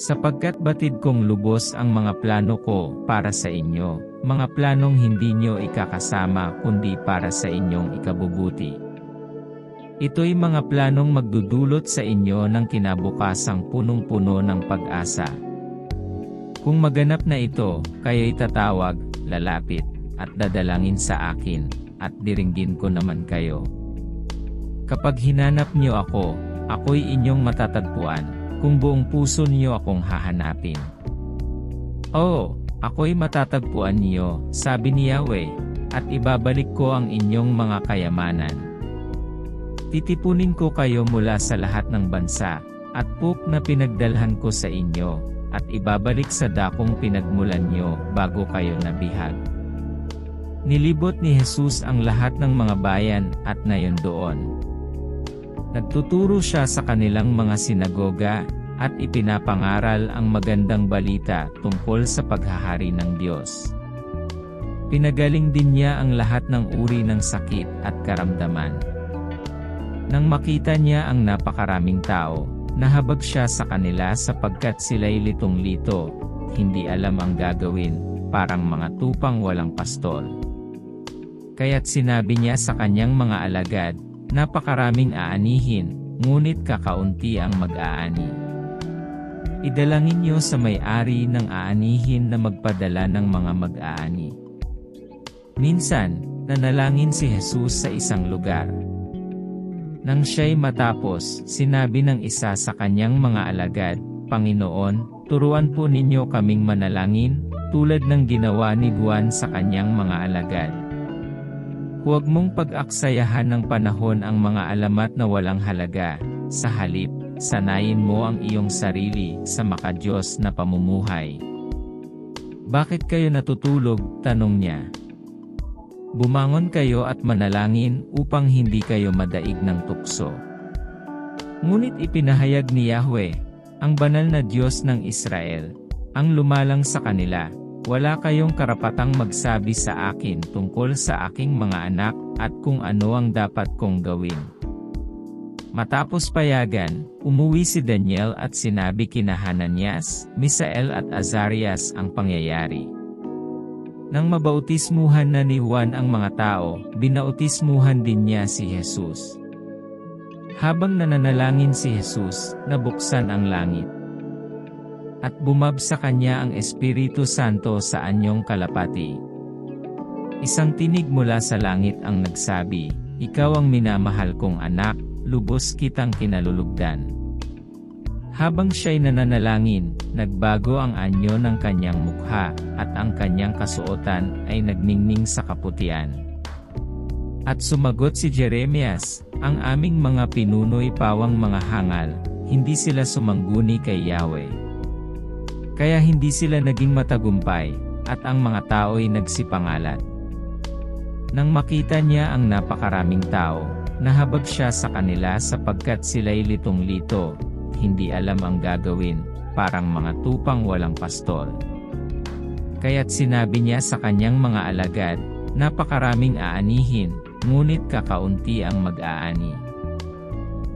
Sapagkat batid kong lubos ang mga plano ko para sa inyo, mga planong hindi nyo ikakasama kundi para sa inyong ikabubuti. Ito'y mga planong magdudulot sa inyo ng kinabukasang punong-puno ng pag-asa. Kung maganap na ito, kayo'y tatawag, lalapit, at dadalangin sa akin, at diringgin ko naman kayo. Kapag hinanap niyo ako, ako'y inyong matatagpuan, kung buong puso niyo akong hahanapin. Oo, ako'y matatagpuan niyo, sabi ni Yahweh, at ibabalik ko ang inyong mga kayamanan. Titipunin ko kayo mula sa lahat ng bansa, at puk na pinagdalhan ko sa inyo, at ibabalik sa dakong pinagmulan niyo bago kayo nabihag. Nilibot ni Jesus ang lahat ng mga bayan at nayon doon. Nagtuturo siya sa kanilang mga sinagoga at ipinapangaral ang magandang balita tungkol sa paghahari ng Diyos. Pinagaling din niya ang lahat ng uri ng sakit at karamdaman. Nang makita niya ang napakaraming tao, nahabag siya sa kanila sapagkat sila'y litong-lito, hindi alam ang gagawin, parang mga tupang walang pastol. Kaya't sinabi niya sa kanyang mga alagad, napakaraming aanihin, ngunit kakaunti ang mag-aani. Idalangin niyo sa may-ari ng aanihin na magpadala ng mga mag-aani. Minsan, nanalangin si Jesus sa isang lugar. Nang siya'y matapos, sinabi ng isa sa kanyang mga alagad, Panginoon, turuan po ninyo kaming manalangin, tulad ng ginawa ni Juan sa kanyang mga alagad. Huwag mong pag-aksayahan ng panahon ang mga alamat na walang halaga, sa halip, sanayin mo ang iyong sarili sa makadiyos na pamumuhay. Bakit kayo natutulog? Tanong niya. Bumangon kayo at manalangin upang hindi kayo madaig ng tukso. Ngunit ipinahayag ni Yahweh, ang banal na Diyos ng Israel, ang lumalang sa kanila, wala kayong karapatang magsabi sa akin tungkol sa aking mga anak at kung ano ang dapat kong gawin. Matapos payagan, umuwi si Daniel at sinabi kina Hananias, Misael at Azarias ang pangyayari. Nang mabautismuhan na ni Juan ang mga tao, binautismuhan din niya si Jesus. Habang nananalangin si Jesus, nabuksan ang langit. At bumab kanya ang Espiritu Santo sa anyong kalapati. Isang tinig mula sa langit ang nagsabi, Ikaw ang minamahal kong anak, lubos kitang kinalulugdan. Habang siya'y nananalangin, nagbago ang anyo ng kanyang mukha, at ang kanyang kasuotan ay nagningning sa kaputian. At sumagot si Jeremias, ang aming mga pinuno'y pawang mga hangal, hindi sila sumangguni kay Yahweh. Kaya hindi sila naging matagumpay, at ang mga tao'y nagsipangalat. Nang makita niya ang napakaraming tao, nahabag siya sa kanila sapagkat sila'y litong-lito, hindi alam ang gagawin, parang mga tupang walang pastol. Kaya't sinabi niya sa kanyang mga alagad, napakaraming aanihin, ngunit kakaunti ang mag-aani.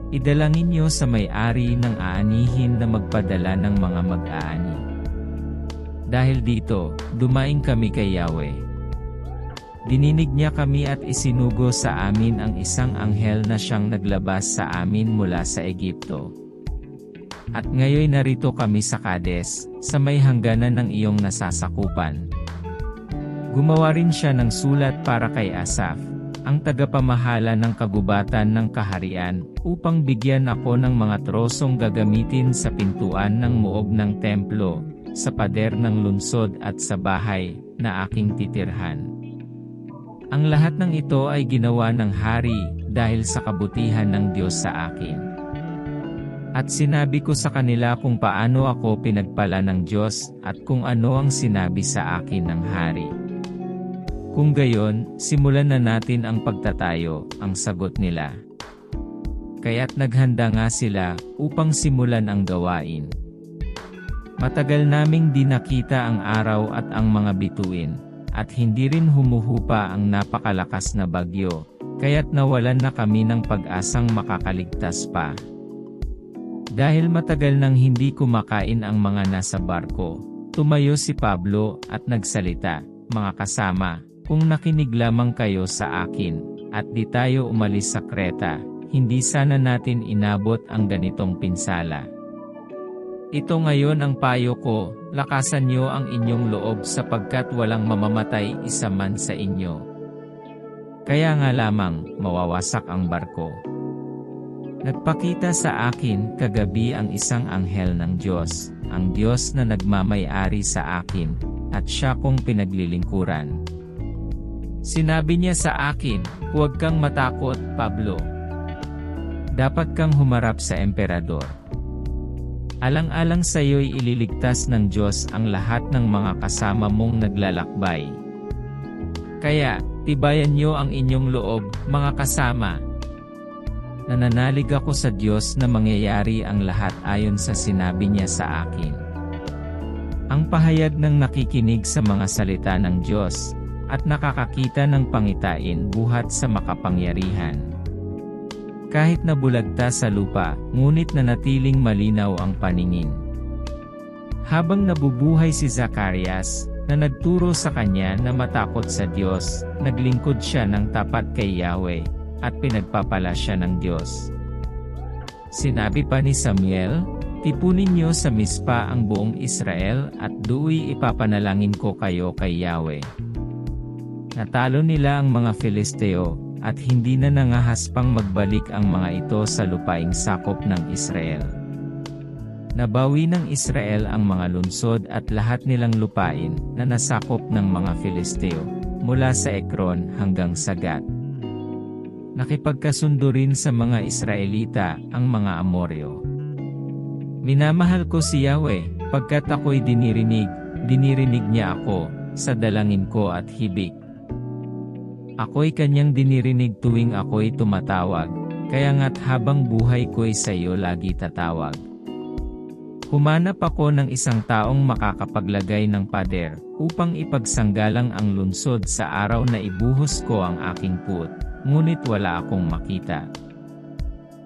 Idalangin niyo sa may-ari ng aanihin na magpadala ng mga mag-aani. Dahil dito, dumaing kami kay Yahweh. Dininig niya kami at isinugo sa amin ang isang anghel na siyang naglabas sa amin mula sa Egipto. At ngayon narito kami sa Kades, sa may hangganan ng iyong nasasakupan. Gumawa rin siya ng sulat para kay Asaf, ang tagapamahala ng kagubatan ng kaharian, upang bigyan ako ng mga trosong gagamitin sa pintuan ng muog ng templo, sa pader ng lunsod at sa bahay, na aking titirhan. Ang lahat ng ito ay ginawa ng hari, dahil sa kabutihan ng Diyos sa akin. At sinabi ko sa kanila kung paano ako pinagpala ng Diyos, at kung ano ang sinabi sa akin ng hari. Kung gayon, simulan na natin ang pagtatayo, ang sagot nila. Kaya't naghanda nga sila, upang simulan ang gawain. Matagal naming di nakita ang araw at ang mga bituin, at hindi rin humuhupa ang napakalakas na bagyo, kaya't nawalan na kami ng pag-asang makakaligtas pa. Dahil matagal nang hindi kumakain ang mga nasa barko, tumayo si Pablo at nagsalita, Mga kasama, kung nakinig lamang kayo sa akin, at di tayo umalis sa Kreta, hindi sana natin inabot ang ganitong pinsala. Ito ngayon ang payo ko, lakasan niyo ang inyong loob sapagkat walang mamamatay isa man sa inyo. Kaya nga lamang, mawawasak ang barko. Nagpakita sa akin kagabi ang isang anghel ng Diyos, ang Diyos na nagmamay-ari sa akin, at siya kong pinaglilingkuran. Sinabi niya sa akin, huwag kang matakot, Pablo. Dapat kang humarap sa emperador. Alang-alang sa iyo'y ililigtas ng Diyos ang lahat ng mga kasama mong naglalakbay. Kaya, tibayan niyo ang inyong loob, mga kasama. Nananalig ako sa Diyos na mangyayari ang lahat ayon sa sinabi niya sa akin. Ang pahayag ng nakikinig sa mga salita ng Diyos, at nakakakita ng pangitain buhat sa makapangyarihan. Kahit nabulagta sa lupa, ngunit nanatiling malinaw ang paningin. Habang nabubuhay si Zacarias, na nagturo sa kanya na matakot sa Diyos, naglingkod siya ng tapat kay Yahweh, at pinagpapala siya ng Diyos. Sinabi pa ni Samuel, Tipunin niyo sa mispa ang buong Israel at duwi ipapanalangin ko kayo kay Yahweh. Natalo nila ang mga Filisteo, at hindi na nangahas pang magbalik ang mga ito sa lupaing sakop ng Israel. Nabawi ng Israel ang mga lungsod at lahat nilang lupain na nasakop ng mga Filisteo, mula sa Ekron hanggang sa Gat. Nakipagkasundo rin sa mga Israelita ang mga Amoryo. Minamahal ko si Yahweh, pagkat ako'y dinirinig, dinirinig niya ako, sa dalangin ko at hibik. Ako'y kanyang dinirinig tuwing ako'y tumatawag, kaya nga't habang buhay ko'y sa iyo lagi tatawag. Humanap ako ng isang taong makakapaglagay ng pader, upang ipagsanggalang ang lunsod sa araw na ibuhos ko ang aking put, ngunit wala akong makita.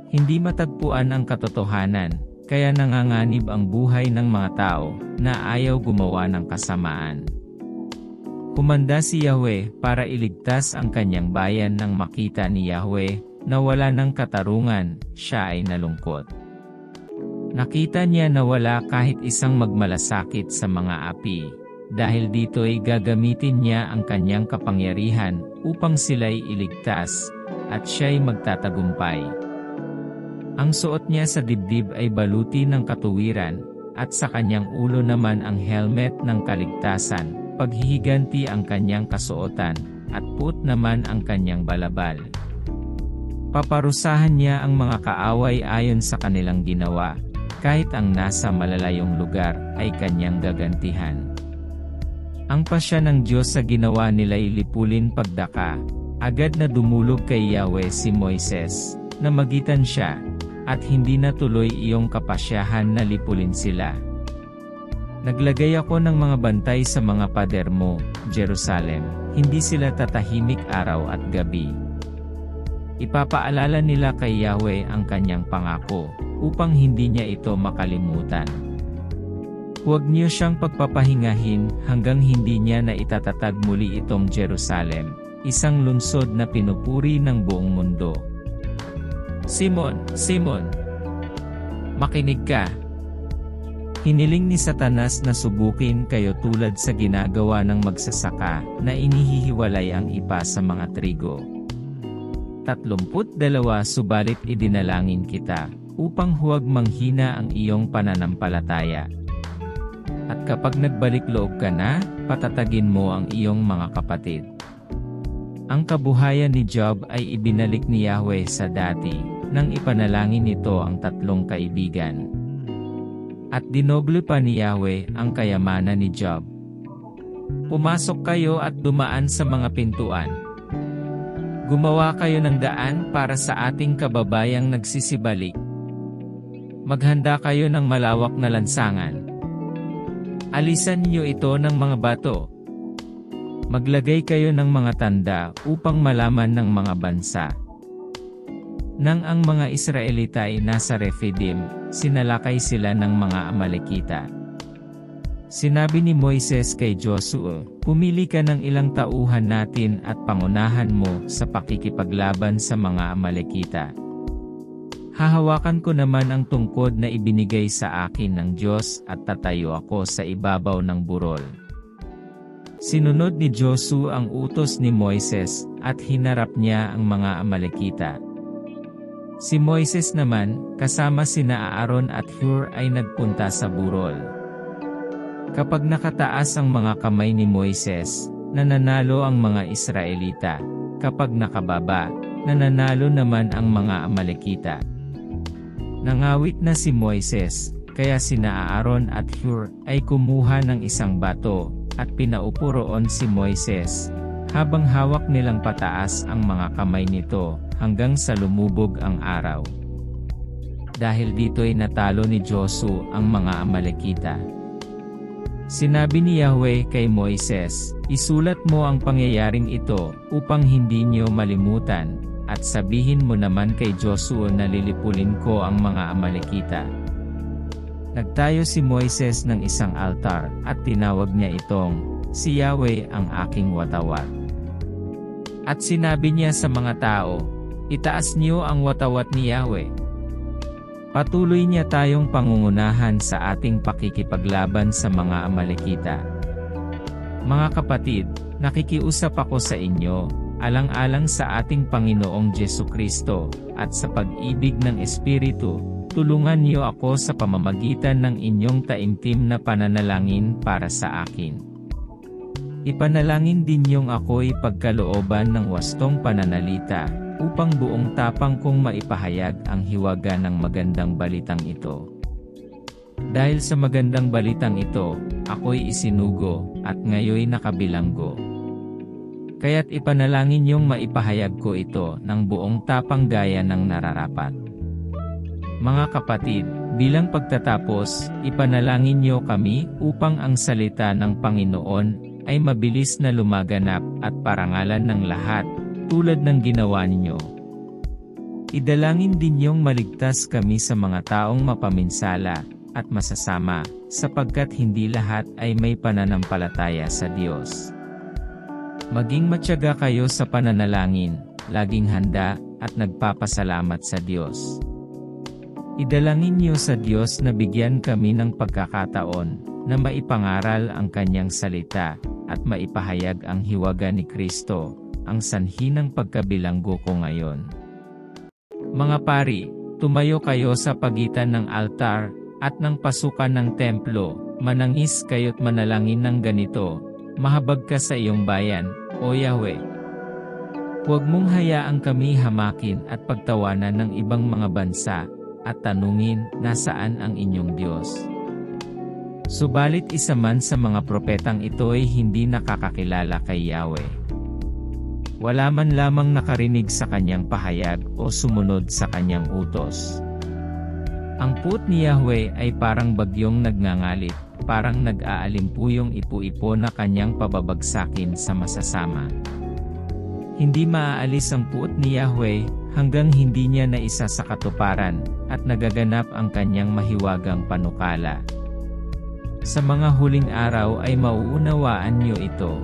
Hindi matagpuan ang katotohanan, kaya nanganganib ang buhay ng mga tao, na ayaw gumawa ng kasamaan. Humanda si Yahweh para iligtas ang kanyang bayan nang makita ni Yahweh na wala ng katarungan, siya ay nalungkot. Nakita niya na wala kahit isang magmalasakit sa mga api, dahil dito ay gagamitin niya ang kanyang kapangyarihan upang sila'y iligtas, at siya'y magtatagumpay. Ang suot niya sa dibdib ay baluti ng katuwiran, at sa kanyang ulo naman ang helmet ng kaligtasan, paghihiganti ang kanyang kasuotan, at put naman ang kanyang balabal. Paparusahan niya ang mga kaaway ayon sa kanilang ginawa, kahit ang nasa malalayong lugar ay kanyang gagantihan. Ang pasya ng Diyos sa ginawa nila'y lipulin pagdaka, agad na dumulog kay Yahweh si Moises, na magitan siya, at hindi na tuloy iyong kapasyahan na lipulin sila. Naglagay ako ng mga bantay sa mga pader mo, Jerusalem, hindi sila tatahimik araw at gabi. Ipapaalala nila kay Yahweh ang kanyang pangako, upang hindi niya ito makalimutan. Huwag niyo siyang pagpapahingahin hanggang hindi niya na itatatag muli itong Jerusalem, isang lungsod na pinupuri ng buong mundo. Simon, Simon, makinig ka, Hiniling ni Satanas na subukin kayo tulad sa ginagawa ng magsasaka na inihihiwalay ang ipa sa mga trigo. 32 Subalit idinalangin kita, upang huwag manghina ang iyong pananampalataya. At kapag nagbalik loob ka na, patatagin mo ang iyong mga kapatid. Ang kabuhayan ni Job ay ibinalik ni Yahweh sa dati, nang ipanalangin nito ang tatlong kaibigan. At dinoble pa ni Yahweh ang kayamanan ni Job. Pumasok kayo at dumaan sa mga pintuan. Gumawa kayo ng daan para sa ating kababayang nagsisibalik. Maghanda kayo ng malawak na lansangan. Alisan niyo ito ng mga bato. Maglagay kayo ng mga tanda upang malaman ng mga bansa. Nang ang mga Israelita ay nasa Rephidim, sinalakay sila ng mga Amalekita. Sinabi ni Moises kay Joshua, Pumili ka ng ilang tauhan natin at pangunahan mo sa pakikipaglaban sa mga Amalekita. Hahawakan ko naman ang tungkod na ibinigay sa akin ng Diyos at tatayo ako sa ibabaw ng burol. Sinunod ni Joshua ang utos ni Moises at hinarap niya ang mga Amalekita. Si Moises naman, kasama sina Aaron at Hur ay nagpunta sa burol. Kapag nakataas ang mga kamay ni Moises, nananalo ang mga Israelita. Kapag nakababa, nananalo naman ang mga Amalekita. Nangawit na si Moises, kaya sina Aaron at Hur ay kumuha ng isang bato, at pinaupo roon si Moises, habang hawak nilang pataas ang mga kamay nito, hanggang sa lumubog ang araw. Dahil dito'y natalo ni Josu ang mga Amalekita. Sinabi ni Yahweh kay Moises, Isulat mo ang pangyayaring ito, upang hindi niyo malimutan, at sabihin mo naman kay Joshua na lilipulin ko ang mga Amalekita. Nagtayo si Moises ng isang altar, at tinawag niya itong, Si Yahweh ang aking watawat. At sinabi niya sa mga tao, Itaas niyo ang watawat ni Yahweh. Patuloy niya tayong pangungunahan sa ating pakikipaglaban sa mga Amalekita. Mga kapatid, nakikiusap ako sa inyo, alang-alang sa ating Panginoong Jesu Kristo, at sa pag-ibig ng Espiritu, tulungan niyo ako sa pamamagitan ng inyong taimtim na pananalangin para sa akin. Ipanalangin din niyong ako'y pagkalooban ng wastong pananalita, upang buong tapang kong maipahayag ang hiwaga ng magandang balitang ito. Dahil sa magandang balitang ito, ako'y isinugo, at ngayoy nakabilanggo. Kaya't ipanalangin niyong maipahayag ko ito ng buong tapang gaya ng nararapat. Mga kapatid, bilang pagtatapos, ipanalangin niyo kami upang ang salita ng Panginoon ay mabilis na lumaganap at parangalan ng lahat, tulad ng ginawa ninyo. Idalangin din niyong maligtas kami sa mga taong mapaminsala at masasama, sapagkat hindi lahat ay may pananampalataya sa Diyos. Maging matyaga kayo sa pananalangin, laging handa, at nagpapasalamat sa Diyos. Idalangin niyo sa Diyos na bigyan kami ng pagkakataon, na maipangaral ang Kanyang salita, at maipahayag ang hiwaga ni Kristo, ang sanhi ng pagkabilanggo ko ngayon. Mga pari, tumayo kayo sa pagitan ng altar, at ng pasukan ng templo, manangis kayo't manalangin ng ganito, mahabag ka sa iyong bayan, o Yahweh. Huwag mong hayaang kami hamakin at pagtawanan ng ibang mga bansa, at tanungin, nasaan ang inyong Diyos? Subalit isa man sa mga propetang ito ay hindi nakakakilala kay Yahweh. Wala man lamang nakarinig sa kanyang pahayag o sumunod sa kanyang utos. Ang put ni Yahweh ay parang bagyong nagngangalit, parang nag-aalimpuyong ipu-ipo na kanyang pababagsakin sa masasama. Hindi maaalis ang puot ni Yahweh, hanggang hindi niya na isa sa katuparan, at nagaganap ang kanyang mahiwagang panukala. Sa mga huling araw ay mauunawaan niyo ito.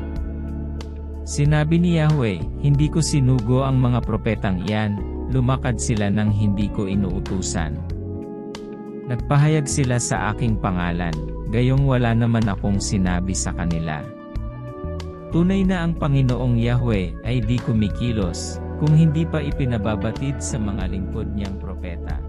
Sinabi ni Yahweh, hindi ko sinugo ang mga propetang iyan, lumakad sila nang hindi ko inuutusan. Nagpahayag sila sa aking pangalan, gayong wala naman akong sinabi sa kanila. Tunay na ang Panginoong Yahweh ay di kumikilos, kung hindi pa ipinababatid sa mga lingkod niyang propeta.